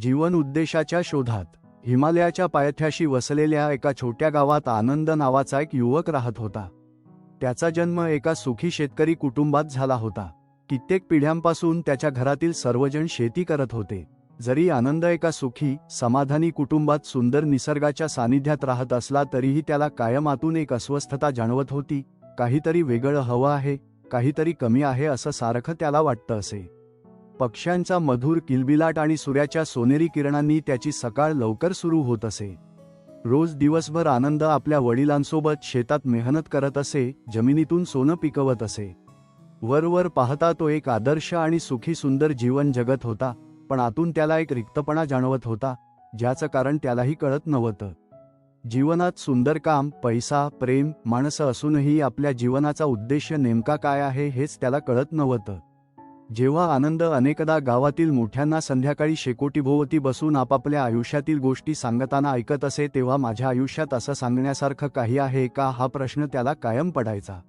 जीवन उद्देशाच्या शोधात हिमालयाच्या पायथ्याशी वसलेल्या एका छोट्या गावात आनंद नावाचा एक युवक राहत होता. त्याचा जन्म एका सुखी शेतकरी कुटुंबात झाला होता. कित्येक पिढ्यांपासून त्याच्या घरातील सर्वजण शेती करत होते. जरी आनंद एका सुखी समाधानी कुटुंबात सुंदर निसर्गाच्या सानिध्यात राहत असला तरीही त्याला कायमातून एक अस्वस्थता जाणवत होती. काहीतरी वेगळं हवं आहे काहीतरी कमी आहे असं सारखं त्याला वाटतं असे. पक्ष्यांचा मधुर किलबिलाट आणि सूर्याच्या सोनेरी किरणांनी त्याची सकाळ लवकर सुरू होत असे. रोज दिवसभर आनंद आपल्या वडिलांसोबत शेतात मेहनत करत असे जमिनीतून सोनं पिकवत असे. वरवर पाहता तो एक आदर्श आणि सुखी सुंदर जीवन जगत होता पण आतून त्याला एक रिक्तपणा जाणवत होता ज्याचं कारण त्यालाही कळत नव्हतं. जीवनात सुंदर काम पैसा प्रेम माणसं असूनही आपल्या जीवनाचा उद्देश नेमका काय आहे हेच त्याला कळत नव्हतं. जेव्हा आनंद अनेकदा गावातील मोठ्यांना संध्याकाळी शेकोटीभोवती बसून आपापल्या आयुष्यातील गोष्टी सांगताना ऐकत असे तेव्हा माझ्या आयुष्यात असं सांगण्यासारखं काही आहे का? हा प्रश्न त्याला कायम पडायचा.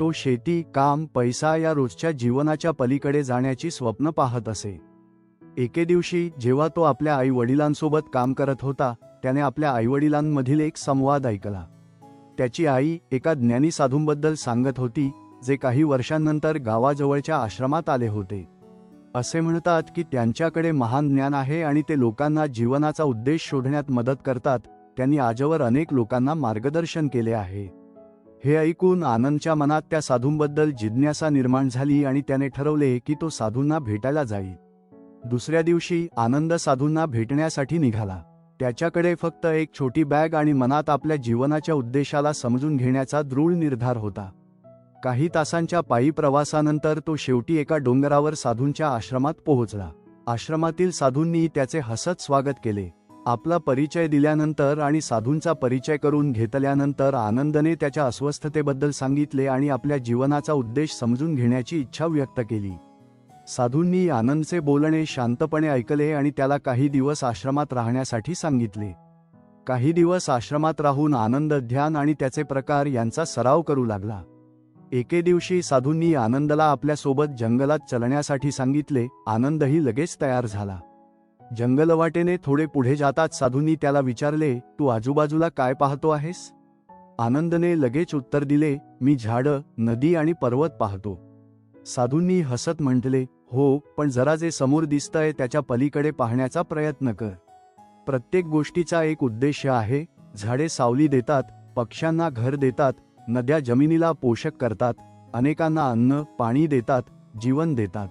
तो शेती काम पैसा या रोजच्या जीवनाच्या पलीकडे जाण्याची स्वप्न पाहत असे. एके दिवशी जेव्हा तो आपल्या आई वडिलांसोबत काम करत होता त्याने आपल्या आईवडिलांमधील एक संवाद ऐकला. त्याची आई एका ज्ञानी साधूंबद्दल सांगत होती जे काही वर्षांनंतर गावाजवळच्या आश्रमात आले होते. असे म्हणतात की त्यांच्याकडे महान ज्ञान आहे आणि ते लोकांना जीवनाचा उद्देश शोधण्यात मदत करतात. त्यांनी आजवर अनेक लोकांना मार्गदर्शन केले आहे. हे ऐकून आनंदच्या मनात त्या साधूंबद्दल जिज्ञासा निर्माण झाली आणि त्याने ठरवले की तो साधूंना भेटायला जाईल दुसऱ्या दिवशी आनंद साधूंना भेटण्यासाठी निघाला. त्याच्याकडे फक्त एक छोटी बॅग आणि मनात आपल्या जीवनाच्या उद्देशाला समजून घेण्याचा दृढ निर्धार होता. काही तासांच्या पायी प्रवासानंतर तो शेवटी एका डोंगरावर साधूंच्या आश्रमात पोहोचला. आश्रमातील साधूंनी त्याचे हसत स्वागत केले. आपला परिचय दिल्यानंतर आणि साधूंचा परिचय करून घेतल्यानंतर आनंदने त्याच्या अस्वस्थतेबद्दल सांगितले आणि आपल्या जीवनाचा उद्देश समजून घेण्याची इच्छा व्यक्त केली. साधूंनी आनंदचे बोलणे शांतपणे ऐकले आणि त्याला काही दिवस आश्रमात राहण्यासाठी सांगितले. काही दिवस आश्रमात राहून आनंद ध्यान आणि त्याचे प्रकार यांचा सराव करू लागला. एके दिवशी साधूंनी आनंदला आपल्यासोबत जंगलात चलण्यासाठी सांगितले आनंदही लगेच तयार झाला. जंगलवाटेने थोडे पुढे जाताच साधूंनी त्याला विचारले तू आजूबाजूला काय पाहतो आहेस? आनंदने लगेच उत्तर दिले मी झाडं नदी आणि पर्वत पाहतो. साधूंनी हसत म्हटले हो पण जरा जे समोर दिसतंय त्याच्या पलीकडे पाहण्याचा प्रयत्न कर. प्रत्येक गोष्टीचा एक उद्देश आहे झाडे सावली देतात पक्ष्यांना घर देतात नद्या जमिनीला पोषक करतात अनेकांना अन्न पाणी देतात जीवन देतात.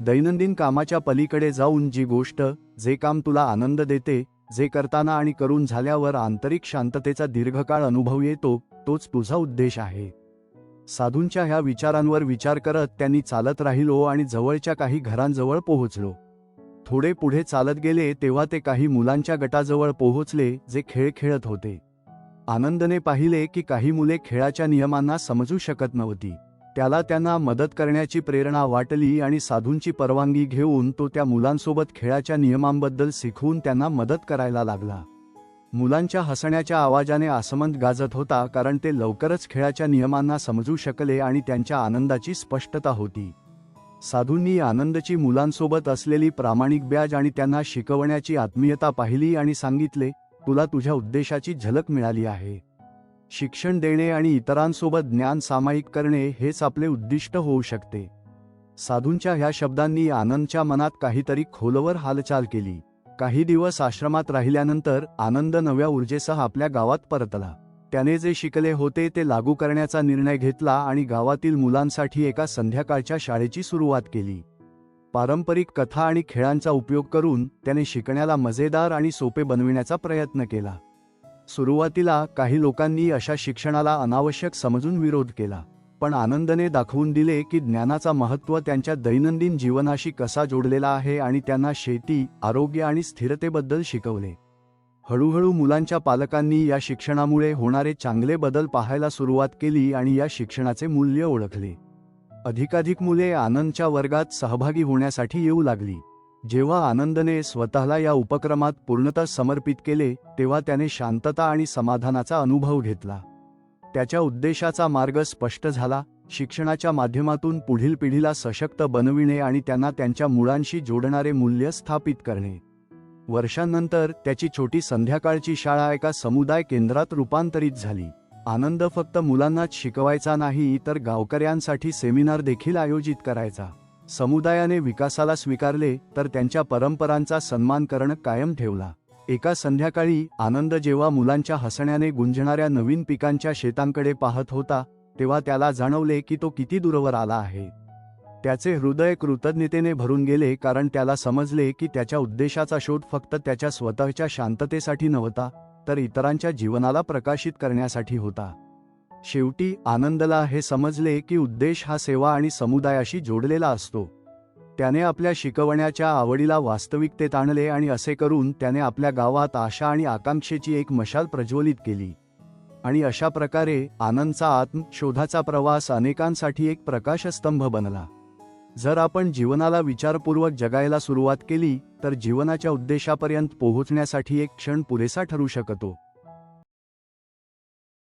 दैनंदिन कामाच्या पलीकडे जाऊन जी गोष्ट जे काम तुला आनंद देते जे करताना आणि करून झाल्यावर आंतरिक शांततेचा दीर्घकाळ अनुभव येतो तोच तुझा उद्देश आहे. साधूंच्या ह्या विचारांवर विचार करत त्यांनी चालत राहिलो आणि जवळच्या काही घरांजवळ पोहोचलो. थोडे पुढे चालत गेले तेव्हा ते काही मुलांच्या गटाजवळ पोहोचले जे खेळ खेळत होते. आनंदने पाहिले की काही मुले खेळाच्या नियमांना समजू शकत नव्हती. त्याला त्यांना मदत करण्याची प्रेरणा वाटली आणि साधूंची परवानगी घेऊन तो त्या मुलांसोबत खेळाच्या नियमांबद्दल शिकवून त्यांना मदत करायला लागला. मुलांच्या हसण्याच्या आवाजाने आसमंत गाजत होता कारण ते लवकरच खेळाच्या नियमांना समजू शकले आणि त्यांच्या आनंदाची स्पष्टता होती. साधूंनी आनंदची मुलांसोबत असलेली प्रामाणिक ब्याज आणि त्यांना शिकवण्याची आत्मीयता पाहिली आणि सांगितले तुला तुझ्या उद्देशाची झलक मिळाली आहे. शिक्षण देणे आणि इतरांसोबत ज्ञान सामायिक करणे हेच आपले उद्दिष्ट होऊ शकते. साधूंच्या ह्या शब्दांनी आनंदच्या मनात काहीतरी खोलवर हालचाल केली. काही दिवस आश्रमात राहिल्यानंतर आनंद नव्या ऊर्जेसह आपल्या गावात परतला. त्याने जे शिकले होते ते लागू करण्याचा निर्णय घेतला आणि गावातील मुलांसाठी एका संध्याकाळच्या शाळेची सुरुवात केली. पारंपरिक कथा आणि खेळांचा उपयोग करून त्याने शिकण्याला मजेदार आणि सोपे बनविण्याचा प्रयत्न केला. सुरुवातीला काही लोकांनी अशा शिक्षणाला अनावश्यक समजून विरोध केला पण आनंदने दाखवून दिले की ज्ञानाचा महत्त्व त्यांच्या दैनंदिन जीवनाशी कसा जोडलेला आहे आणि त्यांना शेती आरोग्य आणि स्थिरतेबद्दल शिकवले. हळूहळू मुलांच्या पालकांनी या शिक्षणामुळे होणारे चांगले बदल पाहायला सुरुवात केली आणि या शिक्षणाचे मूल्य ओळखले. अधिकाधिक मुले आनंदच्या वर्गात सहभागी होण्यासाठी येऊ लागली. जेव्हा आनंदने स्वतःला या उपक्रमात पूर्णतः समर्पित केले तेव्हा त्याने शांतता आणि समाधानाचा अनुभव घेतला. त्याच्या उद्देशाचा मार्ग स्पष्ट झाला शिक्षणाच्या माध्यमातून पुढील पिढीला सशक्त बनविणे आणि त्यांना त्यांच्या मुळांशी जोडणारे मूल्य स्थापित करणे. वर्षांनंतर त्याची छोटी संध्याकाळची शाळा एका समुदाय केंद्रात रूपांतरित झाली. आनंद फक्त मुलांनाच शिकवायचा नाही तर गावकऱ्यांसाठी सेमिनार देखील आयोजित करायचा. समुदायाने विकासाला स्वीकारले तर त्यांच्या परंपरांचा सन्मान करणं कायम ठेवला. एका संध्याकाळी आनंद जेव्हा मुलांच्या हसण्याने गुंजणाऱ्या नवीन पिकांच्या शेतांकडे पाहत होता तेव्हा त्याला जाणवले की तो किती दूरवर आला आहे. त्याचे हृदय कृतज्ञतेने भरून गेले कारण त्याला समजले की त्याच्या उद्देशाचा शोध फक्त त्याच्या स्वतःच्या शांततेसाठी नव्हता तर इतरांच्या जीवनाला प्रकाशित करण्यासाठी होता. शेवटी आनंदला हे समजले की उद्देश हा सेवा आणि समुदायाशी जोडलेला असतो. त्याने आपल्या शिकवण्याच्या आवडीला वास्तविकतेत आणले आणि असे करून त्याने आपल्या गावात आशा आणि आकांक्षेची एक मशाल प्रज्वलित केली. आणि अशा प्रकारे आनंदचा आत्मशोधाचा प्रवास अनेकांसाठी एक प्रकाशस्तंभ बनला. जर आपण जीवनाला विचारपूर्वक जगायला सुरुवात केली तर जीवनाच्या उद्देशापर्यंत पोहोचण्यासाठी एक क्षण पुरेसा ठरू शकतो.